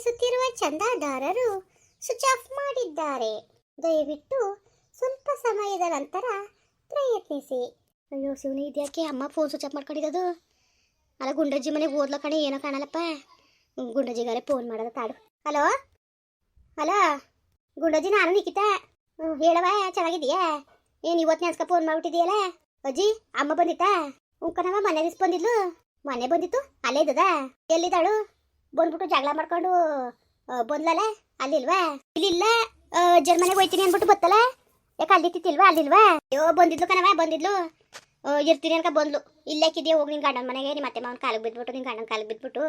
ಸಂಪರ್ಕಿಸುತ್ತಿರುವ ಚಂದಾದಾರರು switch off ಮಾಡಿದ್ದಾರೆ. ದಯವಿಟ್ಟು ಸ್ವಲ್ಪ ಸಮಯದ ನಂತರ ಪ್ರಯತ್ನಿಸಿ. ಅಯ್ಯೋ, ಶಿವನಿ, ಇದ್ಯಾಕೆ ಅಮ್ಮ ಫೋನ್ ಸ್ವಿಚ್ ಆಫ್ ಮಾಡ್ಕೊಂಡಿರೋದು? ಅಲ್ಲ, ಗುಂಡಜ್ಜಿ ಮನೆಗೆ ಓದ್ಲ ಕಣೆ, ಏನೋ ಕಾಣಲ್ಲಪ್ಪ. ಗುಂಡಜ್ಜಿಗಾರೆ ಫೋನ್ ಮಾಡೋದ ತಾಡು ಹಲೋ? ಹಲೋ? ಗುಂಡಜ್ಜಿ, ನಾನು ನಿಖಿತ. ಹೇಳವ ಚೆನ್ನಾಗಿದೀಯಾ ಏನು ಇವತ್ತು ನೆನ್ಸ್ಕ ಫೋನ್ ಮಾಡ್ಬಿಟ್ಟಿದೆಯಲ್ಲ ಅಜ್ಜಿ, ಅಮ್ಮ ಬಂದಿತ್ತಾ? ಉಂಕನವ ಮನೆ ಬಂದಿದ್ಲು. ಮನೆ ಬಂದಿತ್ತು, ಅಲ್ಲೇ ಇದ್ದದ? ಎಲ್ಲಿದ್ದಾಳು? ಬಂದ್ಬಿಟ್ಟು ಜಗಳ ಮಾಡ್ಕೊಂಡು ಬಂದ್ಲಲ್ಲ ಅಲ್ಲಿಲ್ವಾ? ಇಲ್ಲಿಲ್ಲ ಜರ್ಮನೆಗೆ ಹೋಯ್ತೀನಿ ಅನ್ಬಿಟ್ಟು ಬತ್ತಲ್ಲ ಯಾಕೆ ಅಲ್ಲಿ ತಿತ್ತಿಲ್ವಾ ಅಲ್ಲಿಲ್ವಾ? ಅಯ್ಯೋ, ಬಂದಿದ್ಲು ಕಣವ ಬಂದಿದ್ಲು. ಇರ್ತೀನಿ ಅನ್ಕ ಬಂದ್ಲು. ಇಲ್ಲೇಕಿದ್ಯಾ ಹೋಗಿ ನಿನ್ ಗಂಡನ ಮನೆಗೆ. ನಿಮ್ಮ ಅತ್ತೆ ಮಾವನ ಕಾಲಿಗೆ ಬಿದ್ಬಿಟ್ಟು, ನಿನ್ ಗಂಡನ ಕಾಲಿಗೆ ಬಿದ್ಬಿಟ್ಟು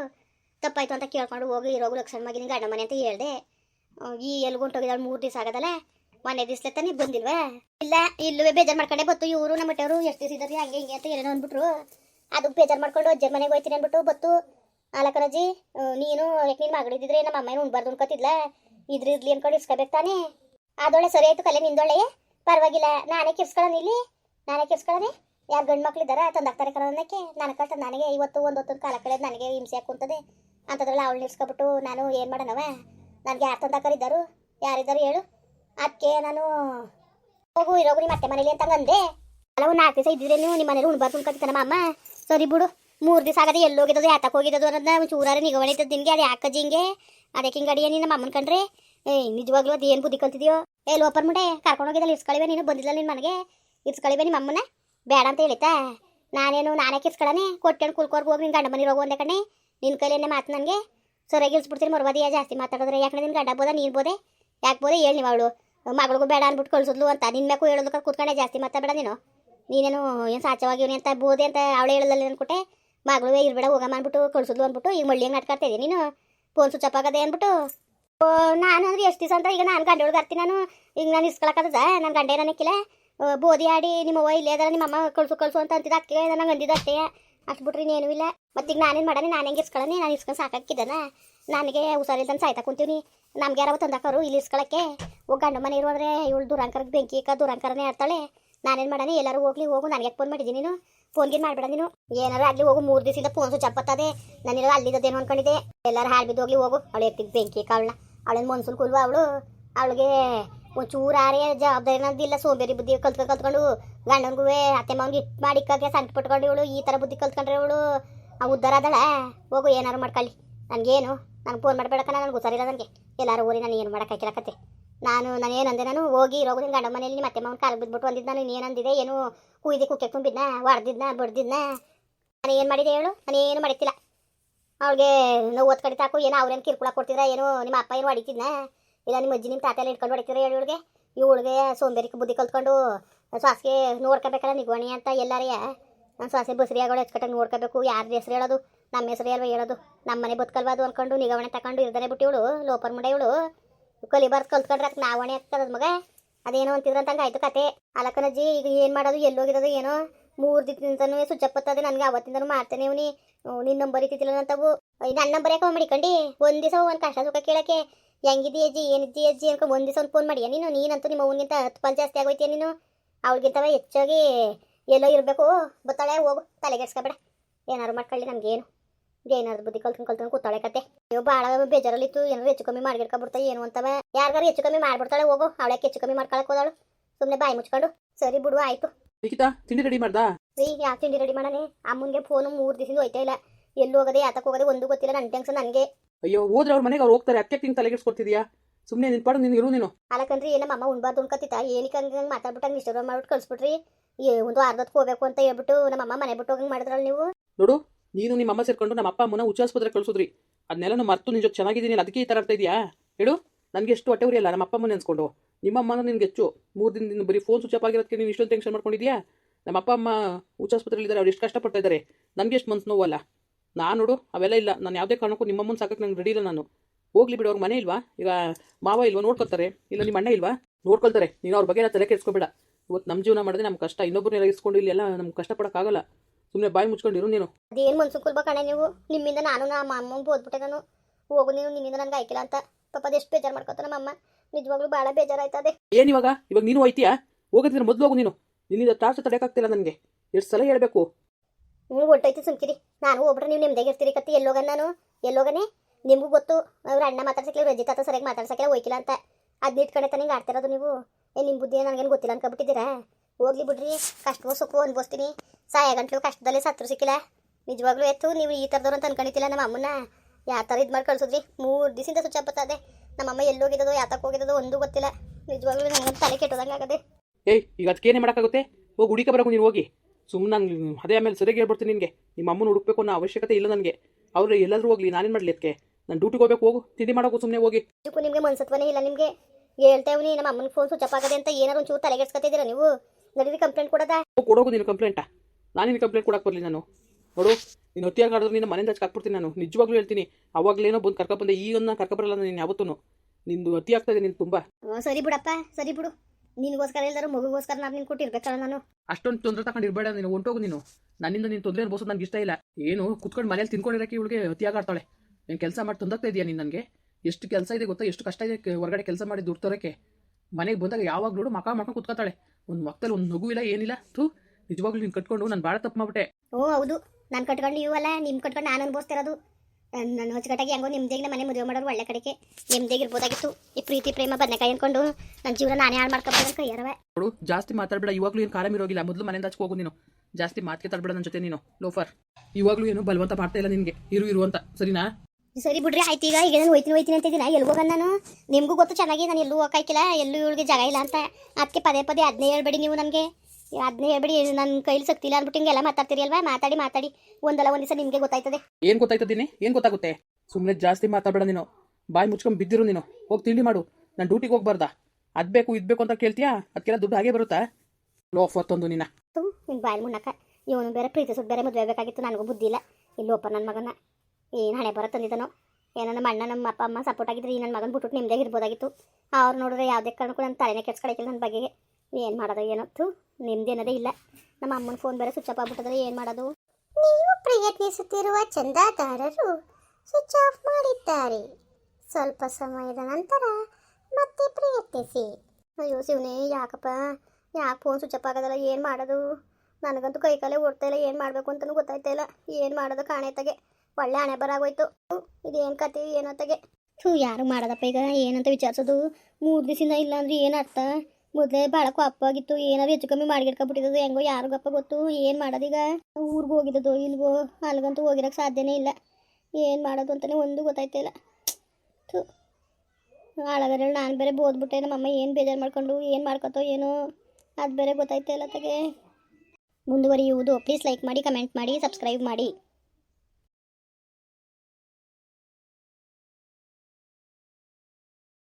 ತಪ್ಪಾಯ್ತು ಅಂತ ಕೇಳ್ಕೊಂಡು ಹೋಗಿ, ಇರೋಗು ಲಕ್ಷಣ ಮಗಿ ನಿನ್ ಗಂಡನ ಮನೆ ಅಂತ ಹೇಳ್ದೆ. ಈ ಎಲ್ಲಿ ಹೊಂಟೋಗಿದ್ದಾಳೆ, ಮೂರು ದಿವಸ ಆಗದಲ್ಲ ಮೊನ್ನೆ ದಿವ್ಸ ತಾನೇ ಬಂದಿಲ್ವಾ? ಇಲ್ಲ, ಇಲ್ಲೂ ಬೇಜಾರು ಮಾಡ್ಕೊಂಡೆ ಬತ್ತು. ಇವರು ನಮ್ಮ ಮಟ್ಟವರು ಎಷ್ಟು ದಿವಸ ಇದ್ದಾರೆ ಹಂಗೆ ಹಿಂಗೆ ಅಂತ ಏನೋ ಅಂದ್ಬಿಟ್ರು. ಅದು ಬೇಜಾರು ಮಾಡ್ಕೊಂಡು ಜರ್ಮನೆಗೆ ಮನೆಗೆ ಹೋಯ್ತೀನಿ ಅಂದ್ಬಿಟ್ಟು ಬತ್ತು. ಅಲಕರಜ್ಜಿ ನೀನು ನಿನ್ನ ಮಗಳಿದ್ದಿದ್ರೆ ನಮ್ಮ ಅಮ್ಮನ ಉಣ್ಬಾರ್ದು ಅನ್ಕೋತಿದ್ಲ? ಇದ್ರ ಇರ್ಲಿ ಅನ್ಕೊಂಡು ಇಸ್ಕೋಬೇಕು ತಾನೇ? ಅದೊಳೆ ಸರಿ ಆಯ್ತು ಕಲೆ ನಿಂದೊಳೆ ಪರವಾಗಿಲ್ಲ, ನಾನೇ ಕಿರ್ಸ್ಕೊಳ್ಳೋಣ ಇಲ್ಲಿ. ನಾನೇ ಕಿರ್ಸ್ಕೊಳ್ಳೋಣ ಯಾರು ಗಂಡು ಮಕ್ಳು ಇದ್ದಾರ, ತಂದಾಕ್ತಾರೆ ಕರೋನಕ್ಕೆ ನಾನು ಕಷ್ಟ ನನಗೆ, ಇವತ್ತು ಒಂದು ಹೊತ್ತೊಂದು ಕಾಲ ಕಳೆದು ನನಗೆ ಹಿಂಸೆ ಹಾಕುಂತದೆ ಅಂತದ್ರಲ್ಲಿ ಅವಳು ನಿಲ್ಸ್ಕೊಬಿಟ್ಟು ನಾನು ಏನು ಮಾಡೋಣವ? ನನಗೆ ಯಾರು ತಂದಾಕರಿದ್ದಾರು ಯಾರಿದ್ದಾರು ಹೇಳು. ಅದಕ್ಕೆ ನಾನು ಹೋಗು, ಇರೋಗು ನಿಮ್ಮ ಅತ್ತೆ ಮನೇಲಿ ಅಂತ ಅಂದೆ ಅಲ್ಲ, ಒಂದು ನಾಲ್ಕು ದಿವಸ ಇದ್ದಿದ್ರೆ ನೀವು ನಿಮ್ಮ ಮನೇಲಿ ಉಣ್ಬಾರ್ದು ಅನ್ಕೊತಿದ್ದ ನಮ್ಮ ಅಮ್ಮ? ಸರಿ ಬಿಡು. ಮೂರು ದಿವಸ ಆಗದೆ ಎಲ್ಲಿ ಹೋಗಿದ್ದು ಯಾತಕ್ಕೆ ಹೋಗಿದ್ದು ಅನ್ನೋದನ್ನ ಒಂದು ಚೂರಾರ ನಿಗವಣೆ ಇದ್ದದ್ದು ನಿನಗೆ ಅದು ಯಾಕೆ ಹಿಂಗೆ? ಅದಕ್ಕೆ ಹಿಂಗೆ ಅಡಿಯ ನಿನ್ನ ಅಮ್ಮನ ಕಂಡ್ರೆ? ಏಯ್ ನಿಜವಾಗ್ಲೂ ಅದು ಏನು ಬುದ್ಧಿ ಕಲ್ತಿದ್ಯೋ? ಏ, ಲೋಪರ್ ಮುಂಡೆ, ಕರ್ಕೊಂಡು ಹೋಗಿದಲ್ಲ ಇರ್ಸ್ಕೊಳಿವೆ ನೀನು? ಬಂದಿಲ್ಲ ನಿನ್ನ ಮನೆಗೆ? ಇರ್ಸ್ಕೊಳಿವೆ ನಿಮ್ಮ ಅಮ್ಮನ ಬೇಡ ಅಂತ ಹೇಳಿತಾ ನಾನೇನು, ನಾನೇ ಕಿರ್ಸ್ಕೊಳ್ಳನೆ ಕೊಟ್ಕೊಂಡು ಕುಲ್ಕೋರ್ಗೆ ಹೋಗಿ ನಿನ್ನ ಗಂಡ ಮನೆ ಹೋಗು ಒಂದೇ ಕಣೆ ನಿನ್ನ ಕೈಲೇನೆ ಮಾತು ನನಗೆ? ಸರಿಯಾಗಿ ಇಳಿಸ್ಬಿಡ್ತೀನಿ ಮರ್ವಾದಿಯ, ಜಾಸ್ತಿ ಮಾತಾಡಿದ್ರೆ ಯಾಕಂದ್ರೆ ನಿನ್ನ ಗಂಡ ಬೋದ, ನೀನು ಬೋದೆ? ಯಾಕೆ ಬೋದೆ? ಹೇಳಿ ನೀವು ಅವಳು. ಮಗಳಿಗೂ ಬೇಡ ಅಂದ್ಬಿಟ್ಟು ಕಳ್ಸಿದ್ಲು ಅಂತ. ನಿನ್ನ ಮ್ಯಾಕು ಹೇಳೋದಕ್ಕೆ ಕೂತ್ಕೊಂಡೆ ಜಾಸ್ತಿ ಮಾತಾಡಬೇಡ ನೀನು. ನೀನೇನು ಏನು ಸಾಚವಾಗಿವ್ನಿ ಅಂತ ಬೋದೆ ಅಂತ ಅವಳು ಹೇಳಲ್ಲ ಅನ್ಕೊಟ್ಟೆ ಮಗಳು ಇರ್ಬೇಡ, ಹೋಗಮ್ಮ ಅಂದ್ಬಿಟ್ಟು ಕಳ್ಸೋದು ಅಂದ್ಬಿಟ್ಟು, ಈಗ ಮಳ್ಳಿ ಹಂಗೆ ನಾಟ್ಕಾಡ್ತಾ ನೀನು. ಫೋನ್ ಸ್ವಿಚ್ ಆಫ್ ಆಗದೆ ಅಂದ್ಬಿಟ್ಟು. ಓ, ನಾನು ಅಂದ್ರೆ ಎಷ್ಟು ದಿವಸ ಅಂತ ಈಗ ನಾನು ಗಂಡ ಒಳಗೆ ನಾನು. ಈಗ ನಾನು ಇಸ್ಕೊಳಕ್ಕದ ನನ್ನ ಗಂಡ ಏನಕ್ಕಿಲ್ಲ ಬೋಧಿ ಆಡಿ ನಿಮ್ಮ ಅವ್ವ ಇಲ್ಲೇ ಅದರ ನಿಮ್ಮ ಅಮ್ಮ ಕಳ್ಸು ಕಳ್ಸು ಅಂತ ಅಂತಿದ್ದ ಅಕ್ಕೇ ನನಗೆ ಅಂದಿದ್ದ ಅಷ್ಟೇ ಅಷ್ಟು ಬಿಟ್ರಿ ಇನ್ನೇನು ಇಲ್ಲ. ಮತ್ತೀಗ ನಾನೇನು ಮಾಡಾನೆ ನಾನು ಹೆಂಗೆ ಇಸ್ಕೊಳ್ಳಿ ನಾನು ಇಸ್ಕೊಂಡು ಸಾಕಾಕಿದ್ದಾನ ನನಗೆ ಹುಷಾರಿಲ್ದಂಗೆ ಸಾಯ್ತಾ ಕುಂತೀವಿ ನಮ್ಗೆ ಯಾರವ ತಂದಾಕರು ಇಲ್ಲಿ ಇಸ್ಕೊಳಕ್ಕೆ. ಹೋಗಿ ಗಂಡ ಮನೆ ಇರುವಂದ್ರೆ, ಇವಳು ದುರಂಕರಕ್ಕೆ ಬೆಂಕಿ ಇಕ್ಕ ದುರಂಕರನೇ ಆಡ್ತಾಳೆ. ನಾನೇನು ಮಾಡೋಣ? ಎಲ್ಲರೂ ಹೋಗ್ಲಿ, ಹೋಗು. ನನಗೆ ಫೋನ್ ಮಾಡಿದ್ದೀನಿ ನೀನು? ಫೋನ್ ಗಿನ್ ಮಾಡ್ಬೇಡ ನೀನು. ಏನಾರು ಅಲ್ಲಿ ಹೋಗು. ಮೂರು ದಿವಸದಿಂದ ಫೋನ್ ಸ್ವಿಚ್ ಬರ್ತದೆ. ನಾನಿರೋ ಅಲ್ಲಿದ್ದೇನು ಅನ್ಕೊಂಡಿದ್ದೆ. ಎಲ್ಲರೂ ಹಾಳ್ಬಿದ್ದು ಹೋಗ್ಲಿ, ಹೋಗು. ಅವಳು ಎತ್ತಿದ್ದು ಬೆಂಕಿ ಅವಳನ್ನ ಅವಳೇನು ಮನ್ಸುಲ್ ಕುಲ್ವ ಅವಳು. ಅವಳಿಗೆ ಆರೇ ಜವಾಬ್ದಾರಿ ಅನ್ನೋದಿಲ್ಲ ಸೋಂಬೇರಿ ಬುದ್ಧಿ ಕಲ್ತ್ಕೊಂಡು ಕಲ್ತ್ಕೊಂಡು ಗಂಡನಿಗೂ ಅತ್ತೆ ಮಾವನ್ಗೆ ಇಟ್ಟು ಮಾಡಿಕ್ಕಾಗೆ ಸಂಕಟ ಪಟ್ಕೊಂಡು ಇವಳು, ಈ ಥರ ಬುದ್ಧಿ ಕಲ್ತ್ಕೊಂಡ್ರೆ ಇವಳು ಆ ಉದ್ದಾರ ಅದಳ ಹೋಗು, ಏನಾರು ಮಾಡ್ಕೊಳ್ಳಿ. ನನಗೇನು? ನನಗೆ ಫೋನ್ ಮಾಡಬೇಡಕ್ಕ ನನಗೆ ಹುಷಾರಿಲ್ಲ ನನಗೆ ಎಲ್ಲರೂ ಊರಿ ನಾನು ಏನು ಮಾಡೋಕ್ಕಾಗಿಲ್ಲ ಕತೆ. ನಾನು ನಾನು ಏನಂದೆ, ನಾನು ಹೋಗಿ ನಿನ್ನ ಗಂಡ ಮನೆಯಲ್ಲಿ ನಿಮ್ಮ ಅತ್ತೆ ಮಾವನ ಕಾಲು ಬಿದ್ಬಿಟ್ಟು ಅಂದಿದ್ದು ನಾನು ಇನ್ನೇನಂದಿದೆ ಏನು ಕುಯ್ದು ಕುಕ್ಕೆ ತುಂಬಿದ್ನ ಹೊಡೆದಿದ್ನ ಬಡ್ದಿದ್ನ? ನಾನು ಏನು ಮಾಡಿದೆ ಹೇಳು? ನಾನು ಏನು ಮಾಡಿತ್ತಿಲ್ಲ ಅವಳಿಗೆ ನೋವು ಓದ್ ಕಡಿತಾಕು ಏನೋ ಅವ್ರೇನು ಕಿರ್ಕುಳ ಕೊಡ್ತಿದ್ರ, ಏನೋ ನಿಮ್ಮ ಅಪ್ಪ ಏನು ಹೊಡಿತಿದ್ನ? ಇಲ್ಲ ನಿಮ್ಮ ಅಜ್ಜಿ ನಿಮ್ಮ ತಾತ ಎಲ್ಲ ಇಟ್ಕೊಂಡು ಹೊಡಿತಿರ ಹೇಳಿ ಇವಳಿಗೆ? ಇವಳಿಗೆ ಸೋಂಬೇರಿಕೆ ಬುದ್ಧಿ ಕಲ್ತ್ಕೊಂಡು ಸಾಸ್ಗೆ ನೋಡ್ಕೋಬೇಕಲ್ಲ ನಿಗೋಣಿ ಅಂತ ಎಲ್ಲಾರಿಯ ನಾನು ಶ್ವಾಸೆ ಬಸ್ರಿ ಆಗೋಳು ಎಚ್ಕಟ್ಟಾಗಿ ನೋಡ್ಕೋಬೇಕು, ಯಾರ್ದು ಹೆಸ್ರು ಹೇಳೋದು? ನಮ್ಮ ಹೆಸ್ರು ಅಲ್ವಾ ಹೇಳೋದು? ನಮ್ಮ ಮನೆ ಬದುಕಲ್ವಾ ಅದು ಅನ್ಕೊಂಡು ನಿಗವಣೆ ತಗೊಂಡು ಇರ್ದಾನೆ ಬಿಟ್ಟು ಇವಳು, ಲೋಪರ್ ಮುಂಡೆ ಇವಳು. ಕಲಿಬಾರ್ದು ಕಲ್ತ್ಕೊಂಡ್ರೆ ಅದಕ್ಕೆ ನಾವಣೆ ಆಗ್ತದ ಮಗ. ಅದೇನೋ ಅಂತಿದ್ರಂತಂಗೆ ಆಯ್ತು ಕತೆ. ಅಲಕನಜ್ಜಿ ಈಗ ಏನು ಮಾಡೋದು ಎಲ್ಲೋಗಿರೋದು ಏನೋ? ಮೂರು ದಿನದಿಂದನೂ ಸುಜ್ಜಪ್ಪತ್ತದೆ ನನಗೆ ಅವತ್ತಿಂದನೂ ಮಾಡ್ತೇನೆ ಇವನಿ ನಿನ್ನ ನಂಬರ್ ಇತ್ತಿಲ್ಲ ಅಂತವು. ನನ್ನ ನಂಬರ್ ಯಾಕೆ ಮಡಿಕಂಡಿ ಒಂದು ದಿವಸ ಒಂದು ಕಷ್ಟ ಸುಖ ಕೇಳಕ್ಕೆ. ಹೆಂಗಿದ್ದಿ ಅಜ್ಜಿ ಏನಿದ್ದಿ ಅಜ್ಜಿ ಅನ್ಕೊ ಒಂದು ದಿವಸ ಒಂದು ಫೋನ್ ಮಾಡಿಯ ನೀನು? ನೀನಂತೂ ನಿಮ್ಮ ಅವನಿಗಿಂತ ಹತ್ತು ಪಲ್ ಜಾಸ್ತಿ ಆಗೋಯ್ತೀಯ ನೀನು? ಅವಳಿಗಿಂತವ ಹೆಚ್ಚಾಗಿ ಎಲ್ಲೋ ಇರಬೇಕು. ಬತ್ತಾಳೆ, ಹೋಗು, ತಲೆಗೆಡ್ಸ್ಕೊಬೇಡ. ಏನಾರು ಮಾಡ್ಕೊಳ್ಳಿ ನಮಗೇನು. ಏನಾದ್ರು ಬುದ್ಧಿ ಕಲ್ತ್ಕೊಂಡು ಕಲ್ತ್ಕೊಂಡು ಕೂತಾಳೆ ಕತೆ. ಅಯ್ಯೋ ಭಾಳ ಬೇಜಾರಲ್ಲಿತ್ತು. ಏನಾರು ಹೆಚ್ಚು ಕಮ್ಮಿ ಮಾಡ್ಗಿಡ್ಕೊಬಿಡ್ತಾ ಏನು ಅಂತವ. ಯಾರಿಗಾರು ಹೆಚ್ಚು ಕಮ್ಮಿ ಮಾಡ್ಬಿಡ್ತಾಳೆ ಹೋಗು. ಅವಳಕ್ಕೆ ಹೆಚ್ಚು ಕಮ್ಮಿ ಮಾಡ್ಕೊಳಕ್ ಹೋದಳು. ಸುಮ್ಮನೆ ಬಾಯಿ ಮುಚ್ಕೊಂಡು. ಸರಿ ಬಿಡು ಆಯ್ತು. ನಿಖಿತಾ ತಿಂಡಿ ರೆಡಿ ಮಾಡ್ದಾ? ಈಗ ಯಾವ ತಿಂಡಿ ರೆಡಿ ಮಾಡನೆ ಅಮ್ಮನಿಗೆ ಫೋನ್ ಮೂರು ದಿವಸದಿಂದ ಹೋಯ್ತಾ ಇಲ್ಲ. ಎಲ್ಲಿ ಹೋಗದೆ ಯಾತಕ್ಕೆ ಹೋಗದೆ ಒಂದು ಗೊತ್ತಿಲ್ಲ ನನ್ನ ಟೆನ್ಷನ್ ನನಗೆ. ಅಯ್ಯೋ ಹೋದ್ರೆ ಅವ್ರ ಮನೆಗೆ ಅವ್ರು ಹೋಗ್ತಾರೆ. ಅಕ್ಕೆ ತಿಂಗ್ ತಲೆಗೆಡ್ಸ್ಕೊಡ್ತಿದ್ಯಾ ಸುಮ್ಮನೆ ನಿನ್ ಪಾಡು ನೀನು. ಇರು ನೀನು ಅಲಕಂದ್ರಿ ಏನ ಅಮ್ಮ ಉಣ್ಬಾರ್ದು ಉಣ್ಕತ್ತಿತ್ತ ಏನಕ್ಕೆ ಹಂಗೆ ಹಂಗೆ ಮಾತಾಡ್ಬಿಟ್ಟು ಡಿಸ್ಟರ್ಬ್ ಮಾಡ್ಬಿಟ್ಟು ಕಳ್ಸ್ಬಿಟ್ರಿ? ಒಂದು ಅರ್ಧಕ್ಕೆ ಹೋಗ್ಬೇಕು ಅಂತ ಹೇಳ್ಬಿಟ್ಟು ನಮ್ಮ ಅಮ್ಮ ಮನೆ ಬಿಟ್ಟು ಹೋಗಂಗೆ ಮಾಡಿದ್ರಲ್ಲ ನೀವು? ನೋಡು ನೀನು ನಿಮ್ಮ ಅಮ್ಮ ಸೇರ್ಕೊಂಡು ನಮ್ಮ ಅಪ್ಪ ಅಮ್ಮನ ಉಚ್ಚಾಸ್ಪತ್ರೆ ಕಳಿಸಿದ್ರಿ. ಅದನ್ನೆಲ್ಲ ಮರ್ತು ನಿನ್ ಜೊತೆ ಚೆನ್ನಾಗಿದ್ದೀನಿ ಅದಕ್ಕೆ ಈ ಥರ ಆಗ್ತಾ ಇದೆಯಾ? ಹೇಳು, ನನಗೆ ಎಷ್ಟು ಹೊಟ್ಟೆ ಉರಿಯಲ್ಲ ನಮ್ಮ ಅಪ್ಪ ಅಮ್ಮ ನಿಮ್ಮ ಅಮ್ಮನ ನಿನ್ಗೆ ಹೆಚ್ಚು. ಮೂರು ದಿನದಿಂದ ಬರೀ ಫೋನ್ ಸ್ವಿಚ್ ಆಫ್ ಆಗಿರೋದಕ್ಕೆ ನೀನು ಇಷ್ಟೊಂದು ಟೆನ್ಷನ್ ಮಾಡ್ಕೊಂಡಿದ್ಯಾ? ನಮ್ಮ ಅಪ್ಪ ಅಮ್ಮ ಇದ್ದಾರೆ ಅವ್ರು ಎಷ್ಟು ಕಷ್ಟಪಡ್ತಾ ಇದ್ದಾರೆ ನನಗೆ ಎಷ್ಟು ಮನ್ಸು ನೋವಲ್ಲ. ನಾನು ನೋಡು, ಅವೆಲ್ಲ ಇಲ್ಲ. ನಾನು ಯಾವುದೇ ಕಾರಣಕ್ಕೂ ನಿಮ್ಮಮ್ಮನ ಸಾಕಕ್ಕೆ ನಂಗೆ ರೆಡಿ ಇಲ್ಲ ನಾನು. ಹೋಗ್ಲಿ ಬಿಡು, ಅವ್ರ ಮನೆ ಇಲ್ವಾ? ಈಗ ಮಾವ ಇಲ್ವಾ ನೋಡ್ಕೊಳ್ತಾರೆ? ಇಲ್ಲ ನಿಮ್ಮ ಅಣ್ಣ ಇಲ್ವಾ? ನೋಡ್ಕೊಳ್ತಾರೆ. ನೀನು ಅವ್ರ ಬಗ್ಗೆ ಎಲ್ಲ ತಲೆ ಕೆಡ್ಸ್ಕೊಬೇಡ. ಇವತ್ತು ನಮ್ಮ ಜೀವನ ಮಾಡಿದ್ರೆ ನಮ್ಮ ಕಷ್ಟ ಇನ್ನೊಬ್ಬರನ್ನೆಲ್ಲ ಇಸ್ಕೊಂಡು ಇಲ್ಲಿ ಎಲ್ಲ ನಮ್ಗೆ ಕಷ್ಟಪಡೋಕ್ಕಾಗಲ್ಲ ಸುಮ್ಮನೆ ಬಾಯಿ ಮುಚ್ಕೊಂಡಿರು ನೀನು. ಅದೇನು ಮನ್ಸು ಕೊಡ್ಬೇಕಣ್ಣ ನೀವು? ನಿಮ್ಮಿಂದ ನಾನು ನಮ್ಮ ಅಮ್ಮಂಗೆ ಓದ್ಬಿಟ್ಟೆ ನಾನು. ಹೋಗು ನೀನು ನಿನ್ನಿಂದ ನನಗೆ ಆಯ್ಕಿಲ್ಲ ಅಂತ. ಪಾಪ ಅದೆಷ್ಟು ಬೇಜಾರು ಮಾಡ್ಕೊತ ನಮ್ಮ ಅಮ್ಮ. ನಿಜವಾಗ್ಲೂ ಭಾಳ ಬೇಜಾರಾಯ್ತದೆ ಏನು ಇವಾಗ? ಇವಾಗ ನೀನು ಹೋಯ್ತೀಯಾ? ಹೋಗೋದಿದ್ರೆ ಮೊದಲು ಹೋಗು ನೀನು. ನಿನ್ನಿಂದ ತಾಸು ತಡೆಯೋಕ್ಕಾಗ್ತಿಲ್ಲ ನನಗೆ. ಎಷ್ಟು ಸಲ ಹೇಳಬೇಕು? ನೀವು ಒಟ್ಟೈತಿ ಸುಮ್ಕಿರಿ. ನಾನು ಹೋಗ್ಬಿಟ್ರೆ ನೀವು ನಿಮ್ದಾಗಿರ್ತೀರಿ ಕತ್ತಿ. ಎಲ್ಲೋಗನ್ ನಾನು? ಎಲ್ಲೋಗನೆ ನಿಮಗೂ ಗೊತ್ತು. ಅವ್ರ ಅಣ್ಣ ಮಾತಾಡ್ಸಕ್ಕೆ ರಜಿತ ತಾತ ಸರಿಯಾಗಿ ಮಾತಾಡ್ಸಕ್ಕೆ ಹೋಯ್ಕಿಲ್ಲ ಅಂತ. ಅದನ್ನ ಇಟ್ಕೊಂಡೆ ತಾನೇ ಆಡ್ತಿರೋದು ನೀವು? ಏ ನಿಮ್ಮ ಬುದ್ಧಿ ನನಗೇನು ಗೊತ್ತಿಲ್ಲ ಅನ್ಕೊಬಿಟ್ಟಿದ್ದೀರಾ? ಹೋಗ್ಲಿ ಬಿಡ್ರಿ. ಕಷ್ಟವೋ ಸುಖವೂ ಅನ್ಬೋಸ್ತೀನಿ ಸಾಯ ಗಂಟ್ಲು ಕಷ್ಟದಲ್ಲಿ ಸತ್ರು ಸಿಕ್ಕಿಲ್ಲ. ನಿಜವಾಗ್ಲೂ ಎತ್ತು ನೀವು ಈ ಥರದವ್ರು ಅಂತ ಅನ್ಕೊಂಡಿತಿಲ್ಲ ನಮ್ಮ ಅಮ್ಮನ ಯಾವ ಥರ ಇದು ಮಾಡಿ ಕಳ್ಸಿದ್ರಿ. ಮೂರು ದಿವಸದಿಂದ ಸ್ವಿಚ್ ಬರ್ತದೆ. ನಮ್ಮಮ್ಮ ಎಲ್ಲಿ ಹೋಗಿದ್ದೋ ಯಾತಕ್ಕೆ ಹೋಗಿದ್ದೋ ಒಂದು ಗೊತ್ತಿಲ್ಲ. ನಿಜವಾಗ್ಲೂ ನನಗೆ ತಲೆ ಕೆಟ್ಟದಂಗೆ ಆಗದೆ. ಏಯ್ ಈಗ ಅದಕ್ಕೇನೇ ಮಾಡೋಕ್ಕಾಗುತ್ತೆ? ಹೋಗಿ ಹುಡುಕ ಬರೋಕು ನೀನು ಹೋಗಿ. ಸುಮ್ಮನೆ ನಾನು ಅದೇ ಆಮೇಲೆ ಸರಿಯಾಗಿ ಹೇಳ್ಬಿಡ್ತೀನಿ ನಿನಗೆ. ನಿಮ್ಮ ಅಮ್ಮನ ಹುಡುಕಬೇಕು ಅನ್ನೋ ಅವಶ್ಯಕತೆ ಇಲ್ಲ ನನಗೆ. ಅವ್ರು ಎಲ್ಲಾದರೂ ಹೋಗ್ಲಿ ನಾನೇನು ಮಾಡಲಿ ಅದಕ್ಕೆ ನಾನು ಡ್ಯೂಟಿಗೆ ಹೋಗ್ಬೇಕು ಹೋಗು. ತಿಂಡಿ ಮಾಡೋಕು ಸುಮ್ಮನೆ ಹೋಗಿ. ನಿಮಗೆ ಮನ್ಸತ್ವನೇ ಇಲ್ಲ ನಿಮಗೆ. ಹೇಳ್ತೇವೆ ನಮ್ಮ ಅಮ್ಮನ ಫೋನ್ ಸ್ವಿಚ್ ಆಫ್ ಆಗದೆ ಅಂತ ಏನಾರು ಒಂಚೂರು ತಲೆಗೆಡ್ಸ್ಕೊತಿದ್ದೀರಾ ನೀವು? ನಡೀರಿ ಕಂಪ್ಲೇಂಟ್ ಕೊಡದ? ಕೊಡೋಗು ನೀನು ಕಂಪ್ಲೇಂಟಾ ನಾನು ನಿನ್ನ ಕಂಪ್ಲೇಂಟ್ ಕೊಡಕ್ಕೆ ಬರಲಿ ನಾನು. ನೋಡು ನೀನು ಹೊತ್ತಿಯಾಗಿ ಆಡಿದ್ರೆ ನಿನ್ನ ಮನೆಯಿಂದ ಹಚ್ಚಿ ಹಾಕ್ಬಿಡ್ತೀನಿ ನಾನು. ನಿಜವಾಗ್ಲೂ ಹೇಳ್ತೀನಿ ಅವಾಗಲೇನೋ ಬಂದು ಕರ್ಕೊಬಂದೆ ಈಗ ನಾನು ಕರ್ಕೊಬರಲ್ಲ ನೀನು ಯಾವತ್ತೂ ನಿಂದು ಅತಿ ಇದೆ ನೀನು ತುಂಬ. ಸರಿ ಬಿಡಪ್ಪ ಸರಿ ಬಿಡು. ನಿನಗೋಸ್ಕರ ಎಲ್ಲರೂ ಮಗುಗೋಸ್ಕರ ನಾನು ನಿನ್ ಕೊಟ್ಟಿರ್ಬೇಕಲ್ಲ ನಾನು? ಅಷ್ಟೊಂದು ತೊಂದರೆ ತಗೊಂಡಿರ್ಬೇಡ ನೀನು ಹೊಂಟೋಗು ನೀನು. ನನ್ನಿಂದ ನೀನು ತೊಂದರೆ ಅನ್ಬೋಸೋದು ನನಗೆ ಇಷ್ಟ ಇಲ್ಲ. ಏನು ಕುತ್ಕೊಂಡು ಮನೇಲಿ ತಿನ್ಕೊಂಡಿರೋಕೆ ಇವಳಿಗೆ ಅತಿಯಾಗಿ ಆಡ್ತಾಳೆ. ನೀನು ಕೆಲಸ ಮಾಡಿ ತಂದಾಗ್ತಾ ಇದೆಯಾ ನೀನು ನನಗೆ? ಎಷ್ಟು ಕೆಲಸ ಇದೆ ಗೊತ್ತಾ? ಎಷ್ಟು ಕಷ್ಟ ಇದೆ ಹೊರಗಡೆ ಕೆಲಸ ಮಾಡಿ ದುಡ್ಡು ತರೋಕ್ಕೆ ಮನೆಗೆ ಬಂದಾಗ ಯಾವಾಗ ನೋಡು ಮಕ ಮಾಡ್ಕೊಂಡು ಕುತ್ಕೊತಾಳೆ. ಒಂದು ಮಕ್ಕಳು ಒಂದು ನಗು ಇಲ್ಲ ಏನಿಲ್ಲ. ಥೂ ನಿಜವಾಗ್ಲೂ ನೀನು ಕಟ್ಕೊಂಡು ನಾನು ಭಾಳ ತಪ್ಪು ಮಾಡ್ಬಿಟ್ಟೆ. ಓ ಹೌದು. ನಾನು ಕಟ್ಕೊಂಡು ನೀವಲ್ಲ ನಿಮ್ ಕಟ್ಕೊಂಡು ನಾನು ಅನುಭವಿಸ್ತಿರೋದು. ನನ್ನ ಹೊಚ್ಚಗಟ್ಟಾಗಿ ಹೆಂಗೋ ನಿಮ್ದೇಗಿನ ಮನೆ ಮದುವೆ ಮಾಡೋರು ಒಳ್ಳೆ ಕಡೆಗೆ. ನಿಮ್ದೇಗೆ ಇರ್ಬೋದಾಗಿತ್ತು ಈ ಪ್ರೀತಿ ಪ್ರೇಮ ಬದನೆಕಾಯಿ ಅನ್ಕೊಂಡು ನನ್ನ ಜೀವನ ನಾನೇ ಹಾಳು ಮಾಡ್ಕೊಬೋದು ಕೈಯರವೆ ನೋಡು ಜಾಸ್ತಿ ಮಾತಾಡಬೇಡ. ಇವಾಗಲೂ ಏನು ಕಾರಂ ಇರೋಗಿಲ್ಲ. ಮೊದಲು ಮನೆಯಿಂದ ಹಚ್ಕೊ ಹೋಗು ನೀನು. ಜಾಸ್ತಿ ಮಾತಿಗೆ ತಡಬೇಡ ನನ್ನ ಜೊತೆ ನೀನು. ಲೋಫರ್. ಇವಾಗ್ಲೂ ಏನು ಬಲವಂತ ಮಾಡ್ತಾ ಇಲ್ಲ ನಿನಗೆ. ಇರು ಇರು ಅಂತ. ಸರಿನಾ? ಸರಿ ಬಿಡ್ರಿ ಆಯ್ತು ಈಗ ಈಗ ನಾನು ಹೋಯ್ತೀನಿ ಹೋಯ್ತೀನಿ ಅಂತಿದ್ದೀನಿ. ಎಲ್ಲಿ ಹೋಗ ನಾನು? ನಿಮಗೂ ಗೊತ್ತು ಚೆನ್ನಾಗಿ ನಾನು ಎಲ್ಲೂ ಹೋಗಾಕಿಲ್ಲ ಎಲ್ಲೂ ಇವಳಿಗೆ ಜಾಗ ಇಲ್ಲ ಅಂತ. ಅದಕ್ಕೆ ಪದೇ ಪದೇ ಅದನ್ನೇ ಹೇಳ್ಬೇಡಿ ನೀವು ನನಗೆ. ಅದನ್ನೇ ಹೇಳ್ಬೇಡಿ ನನ್ನ ಕೈಲಿ ಸಕ್ತಿ ಇಲ್ಲ ಅಂದ್ಬಿಟ್ಟು ಹಿಂಗೆಲ್ಲ ಮಾತಾಡ್ತೀರಿ ಅಲ್ವಾ? ಮಾತಾಡಿ ಮಾತಾಡಿ. ಒಂದಲ್ಲ ಒಂದು ದಿವಸ ನಿಮಗೆ ಗೊತ್ತಾಯ್ತದೆ. ಏನು ಗೊತ್ತಾಯ್ತದೀನಿ? ಏನು ಗೊತ್ತಾಗುತ್ತೆ? ಸುಮ್ಮನೆ ಜಾಸ್ತಿ ಮಾತಾಡಬೇಡ ನೀನು. ಬಾಯಿ ಮುಚ್ಕೊಂಡು ಬಿದ್ದಿರು ನೀನು. ಹೋಗಿ ತಿಂಡಿ ಮಾಡು. ನಾನು ಡ್ಯೂಟಿಗೆ ಹೋಗ್ಬಾರ್ದ? ಅದು ಬೇಕು ಇದು ಬೇಕು ಅಂತ ಕೇಳ್ತೀಯಾ? ಅದಕ್ಕೆಲ್ಲ ದುಡ್ಡು ಹಾಗೆ ಬರುತ್ತಾ? ಲೋಫ್ ತಂದು ನಿನ್ನ. ತು ನಿನ್ನ ಬಾಯಿ ಮುನ್ನಕ ಇವನು ಬೇರೆ ಪ್ರೀತಿ ಸುತ್ತ ಬೇರೆ ಮದುವೆ ಬೇಕಾಗಿತ್ತು ನನಗೂ ಬುದ್ಧಿ ಇಲ್ಲ. ಇಲ್ಲೋಪ್ಪ ನನ್ನ ಮಗನ. ಏನು ಹಣೆ ಬರ ತಂದಿದ್ದನೋ ಏನೋ ನಮ್ಮ ಅಣ್ಣ ನಮ್ಮ ಅಪ್ಪ ಅಮ್ಮ ಸಪೋರ್ಟ್ ಆಗಿದ್ರೆ ಈ ನನ್ನ ಮಗನ ಬಿಟ್ಬಿಟ್ಟು ನಿಮ್ದೇ ಇರ್ಬೋದಾಗಿತ್ತು ಅವ್ರು ನೋಡಿದ್ರೆ ಯಾವುದೇ ಕಾರಣಕ್ಕೂ ನನ್ನ ತಲೆನೇ ಕೆಡ್ಸ್ಕೊಳಕಿಲ್ಲ ನನ್ನ ಬಗೆಗೆ. ಏನು ಮಾಡೋದು ಏನೋ? ನಿಮ್ದೇನದೇ ಇಲ್ಲ. ನಮ್ಮ ಅಮ್ಮನ ಫೋನ್ ಬೇರೆ ಸ್ವಿಚ್ ಆಫ್ ಆಗ್ಬಿಟ್ಟದ್ರೆ ಏನು ಮಾಡೋದು? ನೀವು ಪ್ರಯತ್ನಿಸುತ್ತಿರುವ ಚಂದಾದಾರರು ಸ್ವಿಚ್ ಆಫ್ ಮಾಡಿದ್ದಾರೆ. ಸ್ವಲ್ಪ ಸಮಯದ ನಂತರ ಮತ್ತೆ ಪ್ರಯತ್ನಿಸಿ. ಅಯ್ಯೋ ಶಿವನೇ ಯಾಕಪ್ಪ? ಯಾಕೆ ಫೋನ್ ಸ್ವಿಚ್ ಆಫ್ ಆಗೋದಲ್ಲ? ಏನು ಮಾಡೋದು? ನನಗಂತೂ ಕೈ ಕಾಲೇ ಓಡ್ತಾ ಇಲ್ಲ. ಏನು ಮಾಡಬೇಕು ಅಂತಲೂ ಗೊತ್ತಾಯ್ತಾ ಇಲ್ಲ. ಏನು ಮಾಡೋದು ಕಾಣೆತಗೆ ಒಳ್ಳೆ ಹಣೆ ಬರಾಗೋಯ್ತು ಇದೇನು ಕತೆ ಏನತ್ತಗೆ ಹ್ಞೂ ಯಾರು ಮಾಡೋದಪ್ಪ ಈಗ? ಏನಂತ ವಿಚಾರಿಸೋದು? ಮೂರು ದಿವಸದಿಂದ ಇಲ್ಲ ಅಂದ್ರೆ ಏನು ಅರ್ಥ? ಮೊದಲೇ ಭಾಳ ಕಪ್ಪಾಗಿತ್ತು, ಏನಾದ್ರು ಹೆಚ್ಚು ಕಮ್ಮಿ ಮಾಡಿಗಿಡ್ಕೊಬಿಟ್ಟಿದ್ದು ಹೆಂಗೋ ಯಾರಿಗಪ್ಪ ಗೊತ್ತು. ಏನು ಮಾಡೋದೀಗ ಊರಿಗೆ ಹೋಗಿದ್ದದು ಇಲ್ವೋ ಅಲ್ಲಿಗಂತೂ ಹೋಗಿರೋಕ್ಕೆ ಸಾಧ್ಯನೇ ಇಲ್ಲ. ಏನು ಮಾಡೋದು ಅಂತಲೇ ಒಂದು ಗೊತ್ತಾಯ್ತಿಲ್ಲ ಥೂ ಹಾಳಾಗರೆ ನಾನು ಬೇರೆ ಬೋದ್ಬಿಟ್ಟೆ, ನಮ್ಮಮ್ಮ ಏನು ಬೇಜಾರು ಮಾಡ್ಕೊಂಡು, ಏನು ಮಾಡ್ಕೊತೋ ಏನೋ? ಅದು ಬೇರೆ ಗೊತ್ತಾಯ್ತಾ ಇಲ್ಲ ತಗೆ ಮುಂದುವರಿಯುವುದು ಪ್ಲೀಸ್ ಲೈಕ್ ಮಾಡಿ ಕಮೆಂಟ್ ಮಾಡಿ ಸಬ್ಸ್ಕ್ರೈಬ್ ಮಾಡಿ.